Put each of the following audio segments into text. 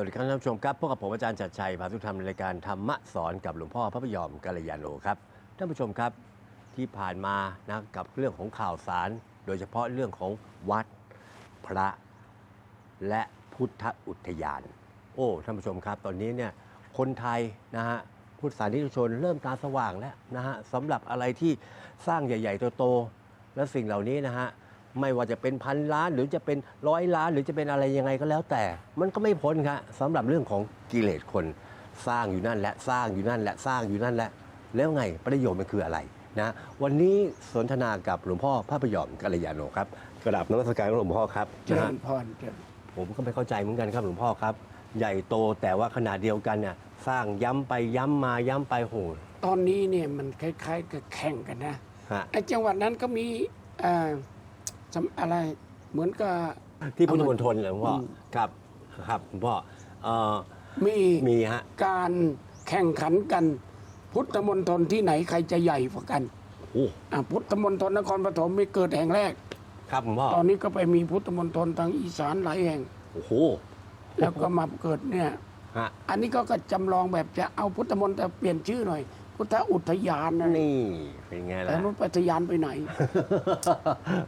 วัสดีครับท่านผู้ชมครับพบกับผมอาจารย์จัดชัยพาทุกท่านรายการธรรมะสอนกับหลวงพ่อพระพยอมกัลยาโนครับท่านผู้ชมครับที่ผ่านมานะกับเรื่องของข่าวสาร โดยเฉพาะเรื่องของวัดพระ และพุทธอุทยาน โอ้ท่านผู้ชมครับ ตอนนี้เนี่ยคนไทยนะฮะพุทธศาสนิกชนเริ่มตาสว่างแล้วนะฮะสำหรับอะไรที่สร้างใหญ่ ๆ โตๆและสิ่งเหล่านี้นะฮะ ไม่ว่าจะเป็นพันล้านหรือจะเป็นร้อยล้าน หรือจะเป็นอะไรยังไงก็แล้วแต่ มันก็ไม่พ้นครับสำหรับเรื่องของกิเลสคน สร้างอยู่นั่นแหละสร้างอยู่นั่นแหละสร้างอยู่นั่นแหละแล้วไงประโยชน์มันคืออะไรนะวันนี้สนทนากับหลวงพ่อพระพยอมกัลยาโนครับกราบนมัสการหลวงพ่อครับเจนะริฮะญพรเจริญผมก็ไม่เข้าใจเหมือนกันครับหลวงพ่อครับ ใหญ่โตแต่ว่าขนาดเดียวกันเนี่ยสร้างย้ำไปย้ำมาย้ำไปโหตอนนี้เนี่ยมันคล้ายๆกับแข่งกันนะฮะไอ้จังหวัดนั้นก็มี เอ่อสำอะไรเหมือนกับ ที่พุทธมณฑลเหรอหลวงพ่ออม ครับครับหลวงพ่อเอ่อมีมีฮะการแข่งขันกัน พุทธมณฑลที่ไหนใครจะใหญ่กว่ากันโอ้อะพุทธมณฑลนครปฐมมีเกิดแห่งแรก ครับหลวงพ่อตอนนี้ก็ไปมีพุทธมณฑลทางอีสานหลายแห่ง โอ้โหแล้วก็มาเกิดเนี่ย ฮะอันนี้ก็ก็จำลองแบบจะเอาพุทธมณฑลแต่เปลี่ยนชื่อหน่อย พุทธอุทยานนะนี่เป็นไงแต่ล่ะนู้นอุทยานไปไหน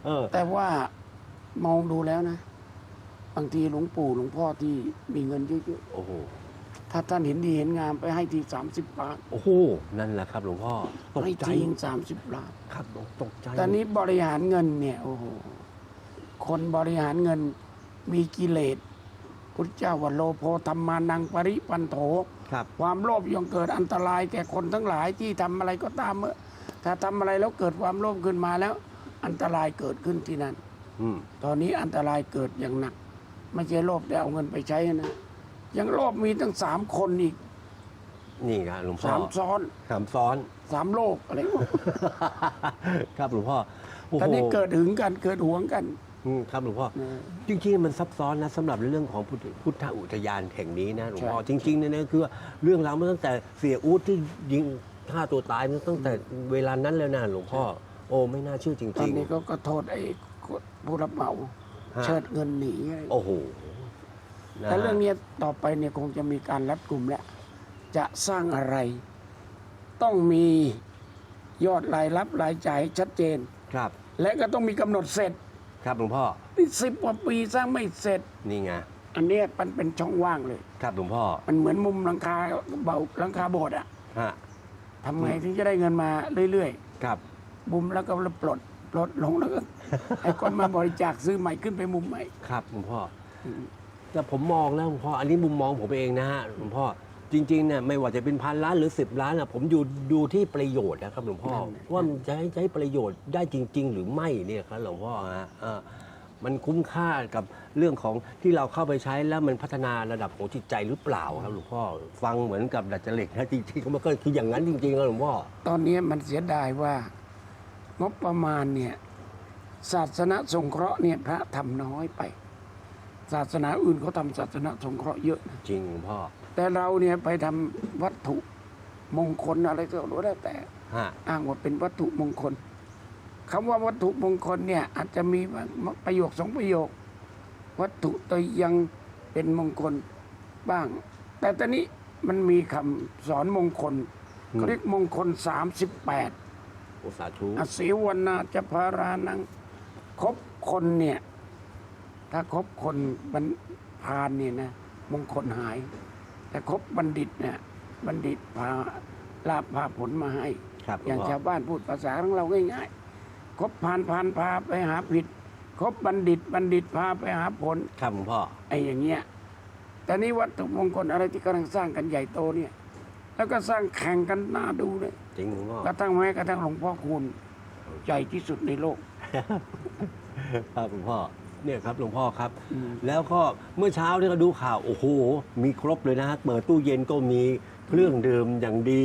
เออแต่ว่ามองดูแล้วนะ บางทีหลวงปู่หลวงพ่อที่มีเงินเยอะโอ้โหๆถ้าท่านเห็นดีเห็นงามไปให้ทีสามสิบล้านโอ้โหนั่นแหละครับ หลวงพ่อตกให้ใจทีสามสิบล้านครับตกใจตอนนี้บริหารเงินเนี่ย โอ้โหคนบริหารเงินมีกิเลส พุทธเจ้าว่าโลโพธรรมานังปริปันโถครับ ความโลภย่อมเกิดอันตรายแก่คนทั้งหลายที่ทำอะไรก็ตามเมื่อถ้าทำอะไรแล้วเกิดความโลภขึ้นมาแล้ว อันตรายเกิดขึ้นที่นั่น อืม ตอนนี้อันตรายเกิดอย่างหนัก ไม่ใช่โลภแต่เอาเงินไปใช้นะ ยังโลภมีตั้งสามคนอีกนี่ครับหลวงพ่อสามซ้อนสามซ้อน สามโลกอะไร ครับหลวงพ่อโอ้โหตอนนี้เกิดหึงกันเกิดหวงกัน อืมครับหลวงพ่อนะจริงๆมันซับซ้อนนะสำหรับเรื่องของพุทธพุทธอุทยานแห่งนี้นะหลวงพ่อใช่จริงๆเนี่ยนะคือว่าเรื่องราวมันตั้งแต่เสียอู๊ดที่ยิงฆ่าตัวตายมันตั้งแต่เวลานั้นแล้วนะหลวงพ่อโอ้ไม่น่าเชื่อจตอรินง นี้ก็ก็โทษไอ้ผู้รับเหมาฮะ เชิดเงินหนีๆโอ้โหนะแต่เรื่องเนี้ยต่อไปเนี่ยคงจะมีการรัดกลุ่มแล้วจะสร้างอะไร ต้องมียอดรายรับรายจ่ายชัดเจน ครับ และก็ต้องมีกำหนดเสร็จ ครับหลวงพ่อ นี่สิบกว่าปีสร้างไม่เสร็จ นี่ไง อันเนี้ยมันเป็นช่องว่างเลย ครับหลวงพ่อ มันเหมือนมุมหลังคาเบาหลังคาโบสถ์อะฮะ ทำไงถึงจะได้เงินมาเรื่อยครับ ๆ มุมแล้วก็ปลดปลดลงแล้วก็ ให้คนมาบริจาคซื้อใหม่ขึ้นไปมุมใหม่ ครับหลวงพ่ออมแต่ผมมองแล้วหลวงพ่อ อันนี้มุมมองผมเองนะฮะหลวงพ่อ จริงๆเนี่ยไม่ว่าจะเป็นพันล้านหรือสิบล้านนะผมอยู่ดูที่ประโยชน์นะครับหลวงพ่อว่ามันจะให้ใช้ประโยชน์ได้จริง ๆ หรือไม่เนี่ยครับหลวงพ่อฮะเออมันคุ้มค่ากับเรื่องของที่เราเข้าไปใช้แล้วมันพัฒนาระดับของจิตใจหรือเปล่าครับหลวงพ่อฟังเหมือนกับดัดจริตนะจริงๆมันก็คืออย่างนั้นจริงๆครับหลวงพ่อตอนนี้มันเสียดายว่างบประมาณเนี่ยศาสนาสงเคราะห์เนี่ยพระทำน้อยไป ศาสนาอื่นเขาทำศาสนาสงเคราะห์เยอะนะจริงหลวงพ่อ แต่เราเนี่ยไปทำวัตถุมงคลอะไรก็รู้แล้วแต่ฮะอ้างว่าเป็นวัตถุมงคลคำว่าวัตถุมงคลเนี่ยอาจจะมีประโยคสองประโยค วัตถุตัวยังเป็นมงคลบ้าง แต่ตอนนี้มันมีคำสอนมงคลเขาเรียกมงคล38โอสาธุอสิวนาจะพารานังคบคนเนี่ย ถ้าคบคนบันพานเนี่ยนะ มงคลหาย แต่คบบัณฑิตเนี่ยบัณฑิตพาลาภพาผลมาให้ ครับหลอย่าวงงพ่อชาวบ้านพูดภาษาของเราง่ายๆคบพานพานพาไปหาผิด คบบัณฑิตบัณฑิตพาไปหาผลครับหลวงพ่อไอ้อย่างเงี้ยแต่นี้วัตถุมงคลอะไรที่กำลังสร้างกันใหญ่โตเนี่ย แล้วก็สร้างแข่งกันน่าดูเลยจริงหลวงพ่อกระทั่งแม้กระทั่งหลวงพ่อคูณใหญ่ที่สุดในโลก ครับหลวงพ่อ เนี่ยครับหลวงพ่อครับอืมแล้วก็เมื่อเช้าที่เราดูข่าวโอ้โห มีครบเลยนะฮะเปิดตู้เย็นก็มีเครื่องดื่มอย่างดี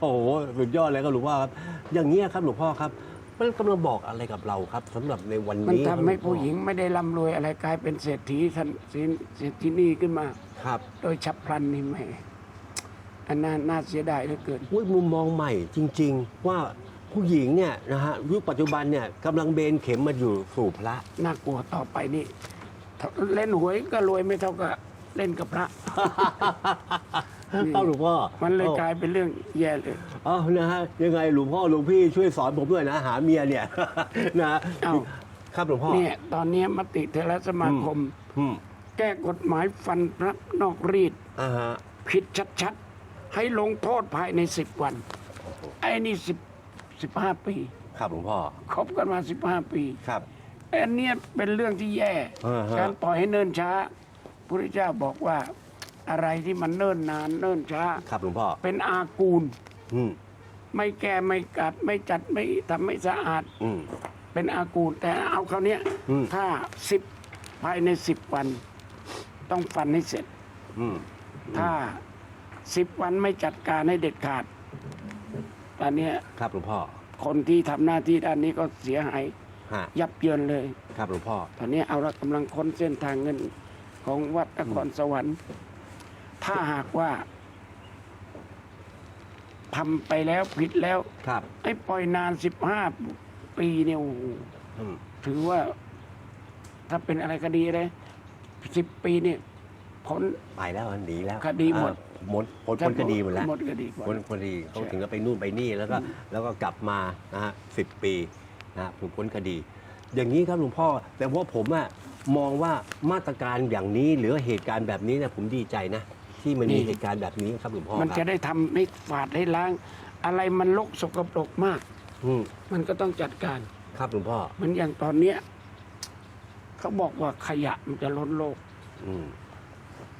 โอ้โหสุดยอดเลยครับหลวงพ่อครับ อย่างเงี้ยครับหลวงพ่อครับมันกำลังบอกอะไรกับเราครับสำหรับในวันมันนี้ทำให้ครับผู้หญิงไม่ได้ร่ำรวยอะไรกลายเป็นเศรษฐีทันเศรษฐีนี่ขึ้นมาครับ โดยฉับพลันนี่แหม่อันน่าน่าเสียดายเหลือเกินอุ้ยมุมมองใหม่จริง ๆ ว่า ผู้หญิงเนี่ยนะฮะยุคปัจจุบันเนี่ยกำลังเบนเข็มมาอยู่สู่พระ น่ากลัวต่อไปนี่ถ้าเล่นหวยก็รวยไม่เท่ากับเล่นกับพระ เอ้าหลวงพ่อมันเลยอ้กลายเป็นเรื่องแย่เลย เอ้านะฮะยังไงหลวงพ่อหลวงพี่ช่วยสอนผมด้วยนะ หาเมียเนี่ย นะเอ้า ครับหลวงพ่อ เนี่ยตอนนี้มติเทรสมาคม อืมแก้กฎหมายฟันพระนอกรีด อ่าฮะผิดชัดๆ ให้ลงโทษภายในสิบวัน ไอ้นี่สิบ สิบห้าปี ครับหลวงพ่อ คบกันมาสิบห้าปีครับ อันเนี้ยเป็นเรื่องที่แย่ อ่าฮะ การปล่อยให้เนิ่นช้าพระเจ้าบอกว่าอะไรที่มันเนิ่นนานเนิ่นช้า ครับหลวงพ่อ เป็นอากูล อืมไม่แก้ไม่กัดไม่จัดไม่ทำไม่สะอาด อืม เป็นอากูลแต่เอาคราวเนี้ยอืม ถ้าสิบภายในสิบวัน ต้องฟันให้เสร็จ อืม ถ้าสิบวันไม่จัดการให้เด็ดขาด ตอนเนี้ยครับหลวงพ่อคนที่ทำหน้าที่ด้านนี้ก็เสียหายฮะยับเยินเลย ครับหลวงพ่อ ตอนนี้เอาละกำลังค้นเส้นทางเงินของวัดนครสวรรค์ ถ้าหากว่าทำไปแล้วผิดแล้วครับไอ้ปล่อยนานสิบห้าปีเนี่ยโอ้โหอืมถือว่า ถ้าเป็นอะไรคดีเลยสิบปีเนี่ยพ้นไปแล้วหนีแล้วคดีหมดอ่า หมดพ้นพ้นคดีหมดแล้วหมดคดีหมดพ้นคดีเขาใช่ถึงก็ไปนู่นไปนี่แล้วก็แล้วก็กลับมานะฮะสิบปีนะฮะถึงพ้นคดี อย่างนี้ครับหลวงพ่อ แต่ว่าผมอะมองว่ามาตรการอย่างนี้หรือเหตุการณ์แบบนี้เนี่ยผมดีใจนะ ที่มันมีเหตุการณ์แบบนี้ครับหลวงพ่อมันคจะรับได้ทำให้ฝาดให้ล้าง อะไรมันลกสกปรกมากอืมมันก็ต้องจัดการครับหลวงพ่อเหมันอย่างตอนเนี้ยเขาบอกว่าขยะมันจะล้นโลกอืม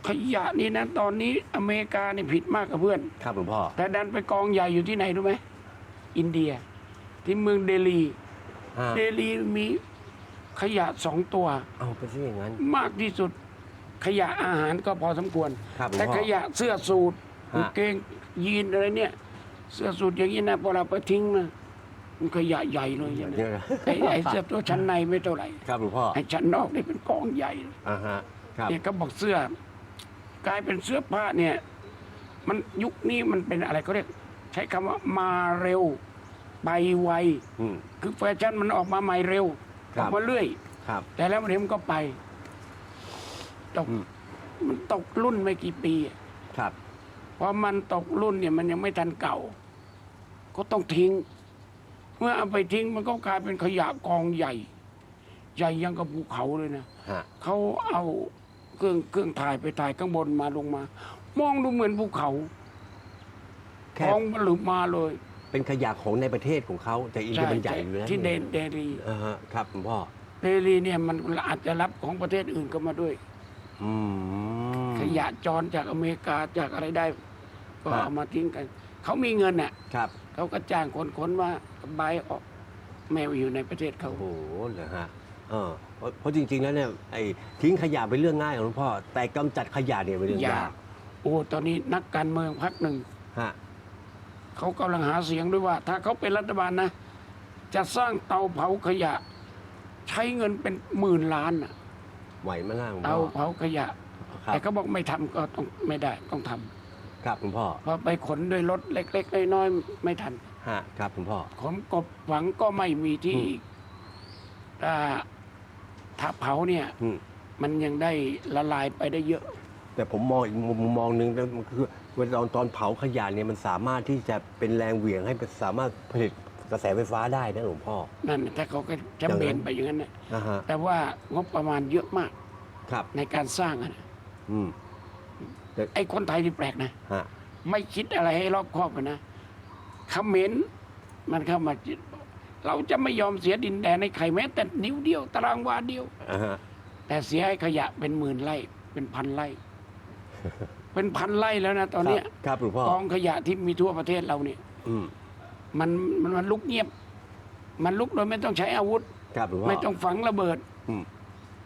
ขยะนี่นะ ตอนนี้อเมริกานี่ผิดมากกับเพื่อน ครับหลวงพ่อ แต่ดันไปกองใหญ่อยู่ที่ไหนรู้ไหมอินเดีย ที่เมืองเดลี ฮะเดลีมีขยะสองตัว เอาไปซะอย่างนั้น มากที่สุดขยะอาหารก็พอสมควร ครับหลวงแต่พ่อขยะเสื้อสูทฮะ กางเกงยีนอะไรเนี่ย เสื้อสูทอย่างนี้นะพอเราไปทิ้งนะมันขยะใหญ่เลยอย่างเนี่นี้ยนะไอ้ไอ้เสื้อตัวชั้นในไม่เท่าไหร่ครับหลวงพ่อไอ้ชั้นนอกนี่เป็นกองใหญ่ อ่าฮะ ครับ เนี่ยก็บอกเสื้อ กลายเป็นเสื้อผ้าเนี่ย มันยุคนี้มันเป็นอะไรเขาเรียก ใช้คำว่ามาเร็ว ไปไว อืม คือแฟชั่นมันออกมาใหม่เร็วครัอบอกมาเรื่อย ครับ แต่แล้วมันเดี๋ยวมันก็ไป ตก อืม มันตกรุ่นไม่กี่ปีอะครับ พอมันตกรุ่นเนี่ย มันยังไม่ทันเก่า ก็ต้องทิ้ง เมื่อเอาไปทิ้งมันก็กลายเป็นขยะกองใหญ่ ใหญ่ยังกับภูเขาเลยนะ ฮะ เขาเอา เครื่องเครื่องถ่ายไปถ่ายข้างบนมาลงมา มองดูเหมือนภูเขาแค่ท้องมันหลุมมาเลยเป็นขยะของในประเทศของเขาแต่อินเดียมันใหญ่อยู่นะที่เดนเดลีอ่าฮะครับหลวงพ่อเดลีเนี่ยมันอาจจะรับของประเทศอื่นก็มาด้วย อืม ขยะจรจากอเมริกาจากอะไรได้ ก็ครับ เอามาทิ้งกัน เขามีเงินน่ะครับเขาก็จ้างคนขนมาใบายออกแมวอยู่ในประเทศเขา โอ้โหเหรอฮะ เออเพราะเพราะจริงๆแล้วเนี่ยไอ้ทิ้งขยะเป็นเรื่องง่ายของหลวงพ่อ แต่กำจัดขยะเนี่ยเป็นเรื่องยากโอ้ตอนนี้นักการเมืองพักหนึ่ง ฮะเขากำลังหาเสียงด้วยว่า ถ้าเขาเป็นรัฐบาลนะ จะสร้างเตาเผาขยะ ใช้เงินเป็นหมื่นล้านน่ะไหวไหมล่ะหลวงเตาพ่อเผาขยะ ครัแต่บเขาบอกไม่ทำก็ต้องไม่ได้ต้องทำครับหลวงพ่อเพราะไปขนด้วยรถเล็ก ๆ น้อยๆไม่ทัน ฮะครับหลวงพ่อ ขนกบฝังก็ไม่มีที่อืมอ่า ถ้าเผาเนี่ยอืม มันยังได้ละลายไปได้เยอะ แต่ผมมองอีกมุมมองหนึ่งนะมันคือเวลาตอนตอนเผาขยะเนี่ยมันสามารถที่จะเป็นแรงเหวี่ยงให้สามารถผลิตกระแสไฟฟ้าได้นะหลวงพ่อ นั่นน่ะถ้าเขาก็จะอย่างนั้นเบนไปอย่างนั้นนะนะฮะ แต่ว่างบประมาณเยอะมากครับ ในการสร้างอะนะอืม ไอ้คนไทยที่แปลกนะ ฮะ ไม่คิดอะไรให้รอบคอบกันนะเขมรมันเข้ามาจิตบอก เราจะไม่ยอมเสียดินแดนในใครแม้แต่นิ้วเดียวตารางวาเดียว อ่าฮะแต่เสียให้ขยะเป็นหมื่นไร่เป็นพันไร่ เป็นพันไร่แล้วนะตอนเนี้ยครับครับหลวงพ่อกองขยะที่มีทั่วประเทศเราเนี่ย อืมมันมันมันลุกเงียบ มันลุกโดยไม่ต้องใช้อาวุธ ครับหลวงพ่อไม่ต้องฝังระเบิด อืม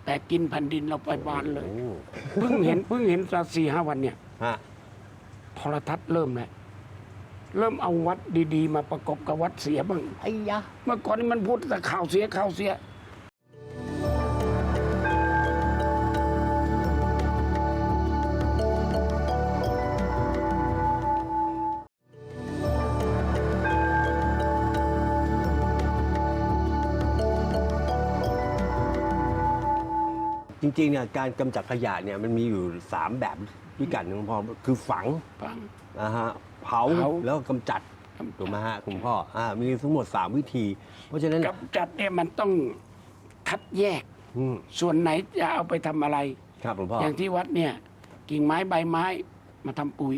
แต่กินแผ่นดินเราไปบานเลยโอ้เพิ่งเห็นเพิ่งเห็นสักสี่ห้าวันเนี่ย ฮะโทรทัศน์เริ่มแล้ว เริ่มเอาวัดดีๆ มาประกบกับวัดเสียบ้างไอ้ยะ เมื่อก่อนนี่มันพูดแต่ข่าวเสียข่าวเสีย ริงๆเนี่ยการกำจัดขยะเนี่ยมันมีอยู่ 3 แบบด้วยกันนะคุณพ่อคือฝังฟัง นะฮะเผาเผา แล้วก็กำจัดกำจัดถูกไหมฮะคุณพ่ออ่ามีทั้งหมด 3 วิธี เพราะฉะนั้นกำจัดเนี่ยมันต้องคัดแยกอืมส่วนไหนจะเอาไปทำอะไร ครับหลวงพ่ออย่างที่วัดเนี่ย กิ่งไม้ใบไม้มาทำปุ๋ย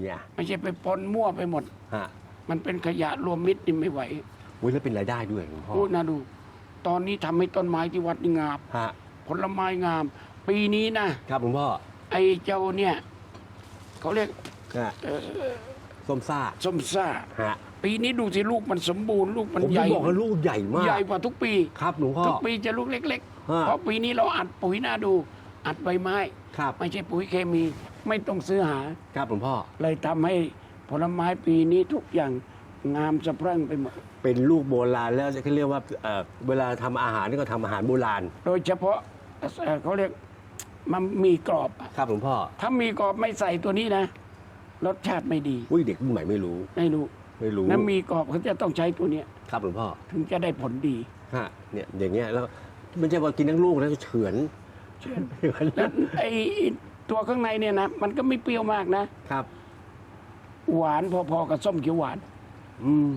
เนี่ยไม่ใช่ไปปนมั่วไปหมด ฮะมันเป็นขยะรวมมิตรนี่ไม่ไหวอุ้ยแล้วเป็นรายได้ด้วยหลวงพ่อพูดนะดู ตอนนี้ทำให้ต้นไม้ที่วัดนี่งามฮะ ผลไม้งาม ปีนี้นะ ครับหลวงพ่อไอ้เจ้าเนี่ยเขาเรียกฮะเอ่อส้มซ่าส้มซ่า ฮะปีนี้ดูสิลูกมันสมบูรณ์ลูกมันผมใหจะญ่ บอกว่าลูกใหญ่มาก ใหญ่กว่าทุกปี ครับหลวงพ่อ ทุกปีจะลูกเล็กฮะ ๆ เพราะปีนี้เราอัดปุ๋ยน่าดู อัดใบไม้ ครับ ไม่ใช่ปุ๋ยเคมี ไม่ต้องซื้อหา ครับหลวงพ่อ เลยทำให้ผลไม้ปีนี้ทุกอย่างงามสะพรั่งไปหมด เป็นลูกโบราณแล้วเขาเรียกว่าเอ่อเวลาทำอาหารนี่ก็ทำอาหารโบราณ โดยเฉพาะ เอ่อเขาเรียกมันมีกรอบอะครับหลวงพ่อถ้ามีกรอบไม่ใส่ตัวนี้นะ รสชาติไม่ดีอุ้ยเด็กรุ่นใหม่ไม่รู้ ไม่รู้ไม่รู้นั้นมีกรอบเขาจะต้องใช้ตัวเนี้ยครับหลวงพ่อถึงจะได้ผลดีฮะเนี่ยอย่างเงี้ยแล้วไม่ใช่ว่ากินทั้งลูกแล้วก็เฉือนเช่นแล้วไอ้ตัวข้างในเนี่ยนะมันก็ไม่เปรี้ยวมากนะ ครับ หวานพอๆกับส้มเขียวหวาน อืม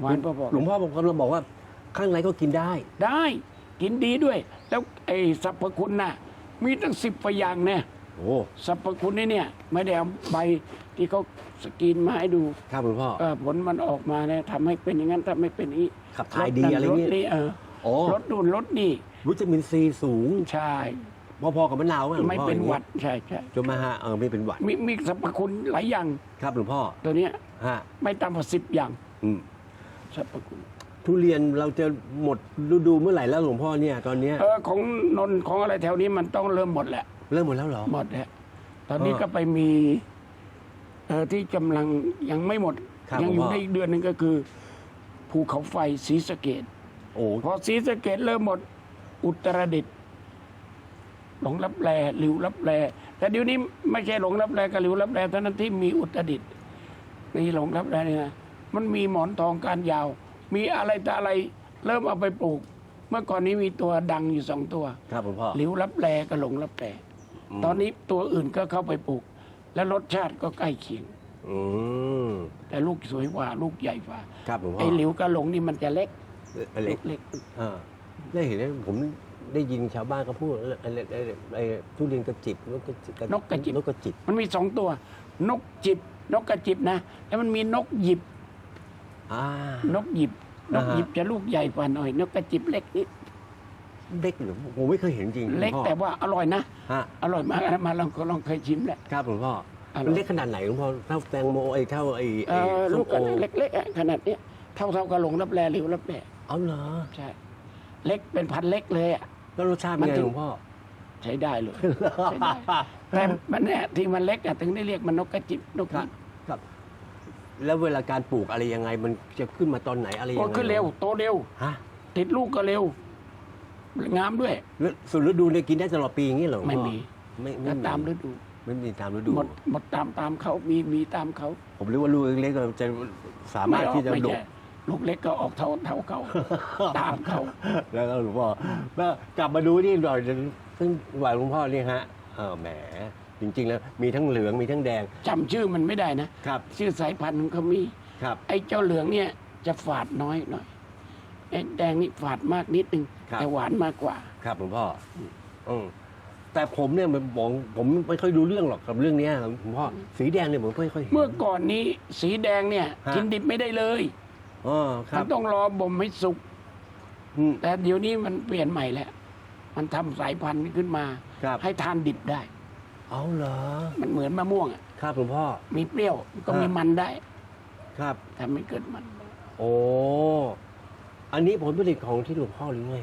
หวานพอหลวงพ่อผมกำลังบอกว่าข้างในก็กินได้ๆได้ กินดีด้วย แล้วไอ้สรรพคุณน่ะ มีตั้งสิบประอย่างเนี่ยโอ้สรรพคุณนี่เนี่ย ไม่ได้เอาใบที่เขาสกรีนมาให้ดูครับหลวงพ่อ เออผลมันออกมาเนี่ยทำให้เป็นอย่างนั้นทำให้เป็นอย่างนี้ขับถ่ายดีอะไรเงี้ยลดนี่เออโอ้ ลดนู่นลดนี่วิตามินซีสูงใช่พอๆกับมะนาวอะหลวงไม่พ่อเป็นอย่างหงี้วัดใช่ใช่จนมาฮะเออไม่เป็นหวัดมีมีสรรพคุณหลายอย่างครับหลวงพ่อตัวเนี้ยฮะไม่ต่ำกว่าสิบอย่างอืมสรรพคุณ ทุเรียนเราจะหมดฤดูเมื่อไหร่แล้วหลวงพ่อเนี่ยตอนเนี้ยเออของนนท์ของอะไรแถวนี้มันต้องเริ่มหมดแหละ เริ่มหมดแล้วเหรอ หมดแล้วตอนนี้เออก็ไปมี เออที่กำลังยังไม่หมด ครับยัอยู่ผมว่า ได้อีกเดือนหนึ่งก็คือ ภูเขาไฟศรีสะเกดโอ้พอศรีสะเกดเริ่มหมด อุตรดิตถ์หลงรับแลหลิวรับแลแต่เดี๋ยวนี้ไม่ใช่หลงรับแลกับหลิวรับแลเท่านั้นที่มีอุตรดิตถ์นี่หลงรับแลเนี่ยนะมันมีหมอนทองการยาว มีอะไรแต่อะไร เริ่มเอาไปปลูก เมื่อก่อนนี้มีตัวดังอยู่สองตัวครับหลวงพ่อหลิวรับแลกับหลงรับแลอืมตอนนี้ตัวอื่นก็เข้าไปปลูก และรสชาติก็ใกล้เคียงอืมแต่ลูกสวยกว่าลูกใหญ่กว่าครับหลวงพ่อไอ้หลิวกับหลงนี่มันจะเล็กเล็กเล็กอ่าได้เห็นไหมผมได้ยินชาวบ้านเขาพูดไอ้ไอ้ไอ้ไอ้ทุเรียนกระจิบนกกระจิบนกกระจิบนกกระจิบ มันมีสองตัว นกจิบ นกกระจิบนะ แล้วมันมีนกหยิบอ่านกหยิบ นอ่ากฮะหยิบจะลูกใหญ่กว่าหน่อย นกกระจิบเล็กนิดเล็กหรือผมไม่เคยเห็นจริงเล็กหวงพ่อแต่ว่าอร่อยนะฮะอร่อยมากนะมาลองลองเคยชิมแหละครับหลวงพ่ออร่อยมันเล็กขนาดไหนหลวงพ่อเท่าแตงโมไอ้เท่าไอ้เอไอ้อส้ลูมกโอเล็กๆอะขนาดเนี้ยเท่าเท่ากับหลงรับแลหลิวรับแลเอาเหรอใช่เล็กเป็นพันเล็กเลยอะแล้วรสชาติเป็นมันไงถึงหลวงพ่อใช้ได้เลยใช้ได้แต่มันเนี่ยที่มันเล็กอะถึงได้เรียกมันนกกระจิบนกหครัยิบบครับ แล้วเวลาการปลูกอะไรยังไง มันจะขึ้นมาตอนไหนอะไรยังโอ้ไงขึ้นเร็ว โตเร็ว ฮะติดลูกก็เร็ว งามด้วย แล้วส่วนฤดูเนี่ยกินได้ตลอดปีอย่างนี้เหรอหลวงไม่พ่อมี ไม่แล้วไม่ตามฤดู ไม่มีตามฤดู หมดหมดตามตามเขามีมีตามเขาผมเรียกว่าลูกเล็กๆเราจะสามารถไออกที่จะไม่ดกใช่ลูกเล็กก็ออกเท่าเท่าเขา ตามเขา แล้วก็หลวงพ่อแล้วกลับมาดูนี่หน่อยซึ่งว่าหลวงพ่อนี่ฮะเออแหม จริง ๆ แล้วมีทั้งเหลืองมีทั้งแดงจำชื่อมันไม่ได้นะ ครับชื่อสายพันธุ์ของเขามี ครับ ไอ้เจ้าเหลืองเนี่ยจะฝาดน้อยหน่อยไอ้แดงนี่ฝาดมากนิดนึง ครับ แต่หวานมากกว่า ครับหลวงพ่ออืมแต่ผมเนี่ยมันมองผมไม่ค่อยดูเรื่องหรอกกับเรื่องเนี้ยหลวงพ่อสีแดงเนี่ยผมไม่ค่อยเห็น เมื่อก่อนนี้สีแดงเนี่ยฮะ กินดิบไม่ได้เลยอ๋อคมัรันบต้องรอบ่มให้สุก อืม แต่เดี๋ยวนี้มันเปลี่ยนใหม่แล้ว มันทำสายพันธุ์ขึ้นมา ครับ ให้ทานดิบได้ เอาเหรอ มันเหมือนมะม่วงอะครับหลวงพ่อ มีเปรี้ยวก็มีฮะมันได้ครับ ทำให้เกิดมัน โอ้ อันนี้ผลผลิตของที่หลวงพ่อหรือไง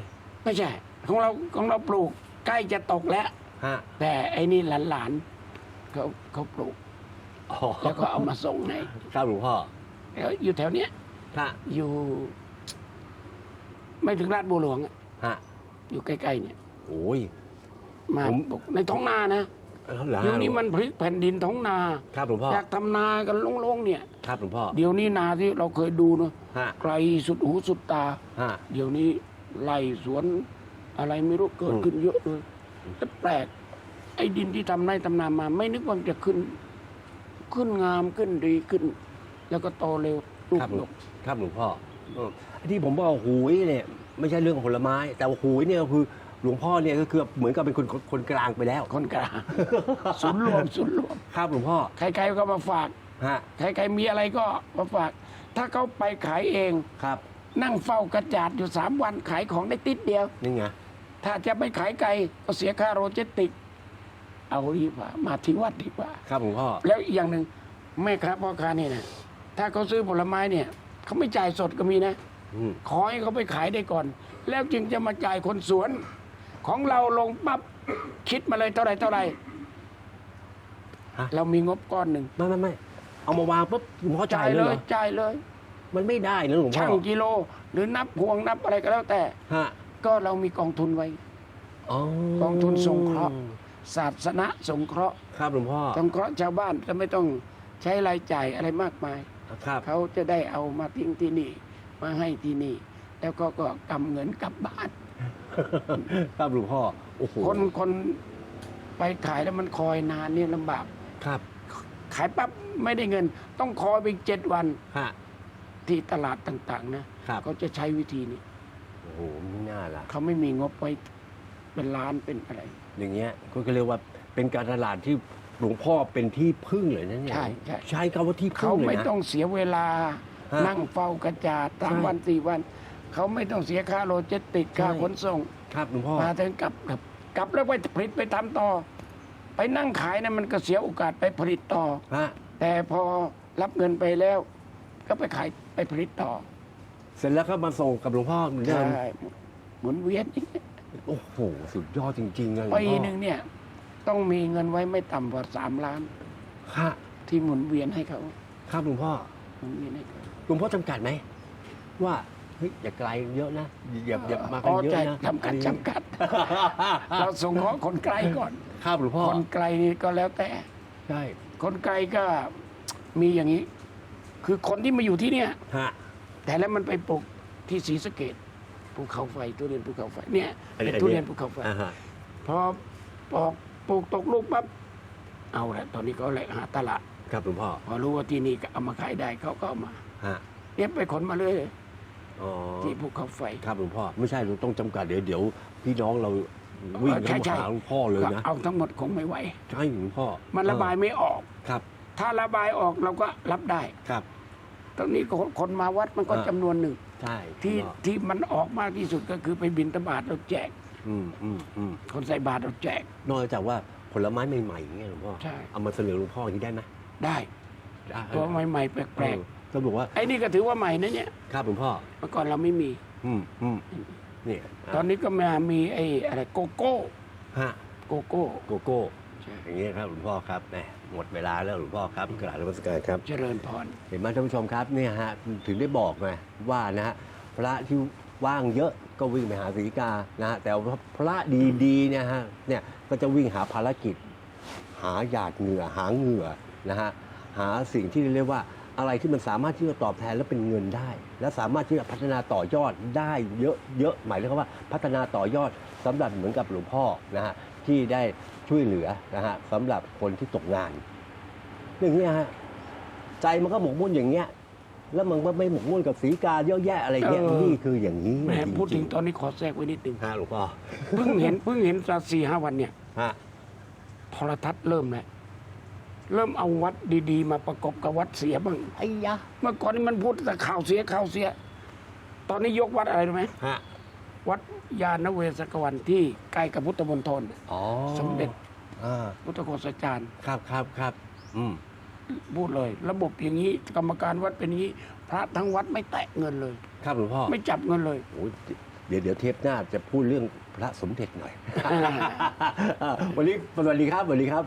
ไม่ใช่ ของเราของเราปลูกใกล้จะตกแล้ว ฮะแต่ไอ้นี่หลานๆเขาเขาปลูก อ๋อแล้วก็เอามาส่งให้ครับหลวงพ่อแล้วอยู่แถวเนี้ย ฮะอยู่ ไม่ถึงราชบัวหลวงอะฮะอยู่ใกล้ๆเนี่ย โอ้ย มาผม ปลูกในท้องนานะแล้ว เหรอเดี๋ยวนี้มันพลิกแผ่นดินท้องนาครับหลวงพ่ออยากทำนากันโล่งๆเนี่ย ครับหลวงพ่อ เดี๋ยวนี้นาที่เราเคยดูเนอะฮะไกลสุดหูสุดตา ฮะ เดี๋ยวนี้ไร่สวนอะไรไม่รู้เกิดอืมขึ้นเยอะเลยแต่แปลก ไอ้ดินที่ทำไร่ทำนามา ไม่นึกว่ามันจะขึ้น ขึ้นงามขึ้นดีขึ้น แล้วก็โตเร็วลูกครับดกครับหลวงพ่อเออที่ผมบอกหูยเนี่ย ไม่ใช่เรื่องของผลไม้ แต่ว่าหูยเนี่ยก็คือ หลวงพ่อเนี่ยก็คือเหมือนกับเป็นคนคนคนกลางไปแล้ว คนกลางศูนย์รวมศูนย์รวมครับหลวงพ่อใครๆก็มาฝากฮะใครๆมีอะไรก็มาฝาก ถ้าเขาไปขายเองครับ นั่งเฝ้ากระจาดอยู่สามวันขายของได้ติดเดียวนี่ไงถ้าจะไม่ขายไกลก็เสียค่าโรเจติก เอาดีกว่ามาที่วัดดีกว่า ครับหลวงพ่อแล้วอีกอย่างหนึ่งแม่ค้าพ่อค้าเนี่ยนะถ้าเขาซื้อผลไม้เนี่ยเขาไม่จ่ายสดก็มีนะอืมขอให้เขาไปขายได้ก่อน แล้วจึงจะมาจ่ายคนสวน ของเราลงปั๊บคิดมาเลยเท่าไหรเท่าไหรฮะ เรามีงบก้อนหนึ่งไม่ไม่ไม่เอามาวางปุ๊บหลวงพ่อจ่ายเลยเลเหรยอจ่ายเลย มันไม่ได้นะหลวงพ่อช่างกิโล หรือนับพวงนับอะไรก็แล้วแต่ ฮะก็เรามีกองทุนไว้ อ๋อกองทุนสงเคราะห์ ศาสนาสงเคราะห์ครับหลวงพ่อสงเคราะห์ชาวบ้านจะไม่ต้องใช้รายจ่ายอะไรมากมาย ครับเขาจะได้เอามาทิ้งที่นี่ มาให้ที่นี่ แล้วก็ก็กำเงินกลับบ้าน ครับหลวงพ่อโอ้โหคนคนไปขายแล้วมันคอยนานเนี่ยลำบาก ครับ ขายปั๊บไม่ได้เงิน ต้องคอยไปอีกเจ็ดวันฮะ ที่ตลาดต่างๆนะครับ เขาจะใช้วิธีนี้โอ้โหไม่น่าล่ะ เขาไม่มีงบไว้เป็นล้านเป็นอะไร อย่างเงี้ยก็เรียกว่าเป็นการตลาดที่หลวงพ่อเป็นที่พึ่งเลยนะเนี่ยใช่ใช่ ใช้คำว่าที่พึ่เขางเลยไม่นะต้องเสียเวลาฮะนั่งเฝ้ากระจาดสามใช่ วันสี่วัน เขาไม่ต้องเสียค่าโลจิสติกส์ค่าใช่ขนส่งครับหลวงพ่อมาถึงกลับกลับกลับแล้วไปผลิตไปทำต่อ ไปนั่งขายนะมันก็เสียโอกาสไปผลิตต่อฮะแต่พอรับเงินไปแล้ว ก็ไปขายไปผลิตต่อ เสร็จแล้วก็มาส่งกับหลวงพ่อเหมือนเดิมใช่หมุนเวียนโอ้โหสุดยอดจริงๆเลยหลวงปีพ่อหนึ่งเนี่ย ต้องมีเงินไว้ไม่ต่ำกว่าสามล้านฮะที่หมุนเวียนให้เขา ครับหลวงพ่อหมุนเวียนให้เขาหลวงพ่อจำกัดไหมว่า เฮ้ยอย่าไกลเยอะนะอย่าอย่ามากันเยอะใจนะจำกัดจำกัด เราส่งเคราะห์คนไกลก่อนครับหลวงพ่อคนไกลนี่ก็แล้วแต่ใช่คนไกลก็มีอย่างนี้ คือคนที่มาอยู่ที่เนี่ยฮะแต่แล้วมันไปปลูกที่ศรีสะเกดภูเขาไฟทุเรียนภูเขาไฟเนี่ยอันนี้เป็นทุเรียนภูเขาไฟอ่าฮะพอปอกปลูกตกลูกปั๊บเอาละตอนนี้เขาแหละหาตลาดครับหลวงพ่อพอรู้ว่าที่นี่ก็เอามาขายได้เขาก็เอามาฮะเนี่ยไปขนมาเลย อ๋อที่ภูเขาไฟครับหลวงพ่อไม่ใช่เราต้องจำกัดเดี๋ยวเดี๋ยวพี่น้องเราวิ่งใช่เข้ามาใช่หาหลวงพ่อเลยก็นะเอาทั้งหมดคงไม่ไหวใช่หลวงพ่อมันระบายไม่ออกครับ ถ้าระบายออกเราก็รับได้ครับตอนนี้คนคนมาวัดมันก็อ่าจำนวนหนึ่งใช่ที่หลวงพ่อที่มันออกมากที่สุดก็คือไปบินตบาทเราแจกอืมอืมอืมคนใส่บาตรเราแจกนอกจากว่าผลไม้ ใหม่ๆอย่างเงี้ยหลวงพ่อใช่เอามาเสนอหลวงพ่ออย่างนี้ได้ไหมได้ได้ตัวใหม่ๆแปลกเออก็บอกว่าๆไอ้นี่ก็ถือว่าใหม่นะเนี่ยครับหลวงพ่อ เมื่อก่อนเราไม่มี อืมอืมเนี่ยตอนนี้ก็มามีไอ้อะไรโกโก้ฮะโกโก้โกโก้ใช่อย่างเงี้ยครับหลวงพ่อครับแหมหมดเวลาแล้วหลวงพ่อครับกราบนมัสการครับ เจริญพร เห็นไหมท่านผู้ชมครับเนี่ยฮะถึงได้บอกไงว่านะฮะพระที่ว่างเยอะก็วิ่งไปหาศรีกานะฮะแต่ว่าพระดีๆเนี่ยฮะเนี่ยก็จะวิ่งหาภารกิจ หาหยาดเหงื่อหาเหงื่อนะฮะหาสิ่งที่เรียกว่า อะไรที่มันสามารถที่จะตอบแทนและเป็นเงินได้ และสามารถที่จะพัฒนาต่อยอดได้เยอะเยอะหมายถึงว่าพัฒนาต่อยอดสำหรับเหมือนกับหลวงพ่อนะฮะที่ได้ช่วยเหลือนะฮะสำหรับคนที่ตกงานอย่างเงี้ยฮะใจมันก็หมกมุ่นอย่างเงี้ยแล้วมันก็ไม่หมกมุ่นกับสีกาเยอะแยะอะไรเงี้ยเออนี่คืออย่างนี้แหมจริๆพูดถึงตอนนี้ขอแทรกไว้นิดนึงฮะหลวงพ่อเพิ่งเห็นเพิ่งเห็นสักสี่ห้าวันเนี่ยฮะโทรทัศน์เริ่มแล้ว เริ่มเอาวัดดีๆ มาประกบกับวัดเสียบ้างไอ้ยะ เมื่อก่อนนี่มันพูดแต่ข่าวเสียข่าวเสีย ตอนนี้ยกวัดอะไรรู้ไหมฮะวัดยานเวศกวันที่ใกล้กับพุทธมณฑลอ๋อสมเด็จอ่าพุทธโฆษาจารย์ครับครับครับอืมพูดเลย ระบบอย่างนี้กรรมการวัดเป็นอย่างนี้ พระทั้งวัดไม่แตะเงินเลย ครับหลวงพ่อไม่จับเงินเลย โอ้ยเดี๋ยวเดี๋ยวเทปหน้าจะพูดเรื่องพระสมเด็จหน่อย อ่าวันนี้สวัสดีครับสวัสดีครับ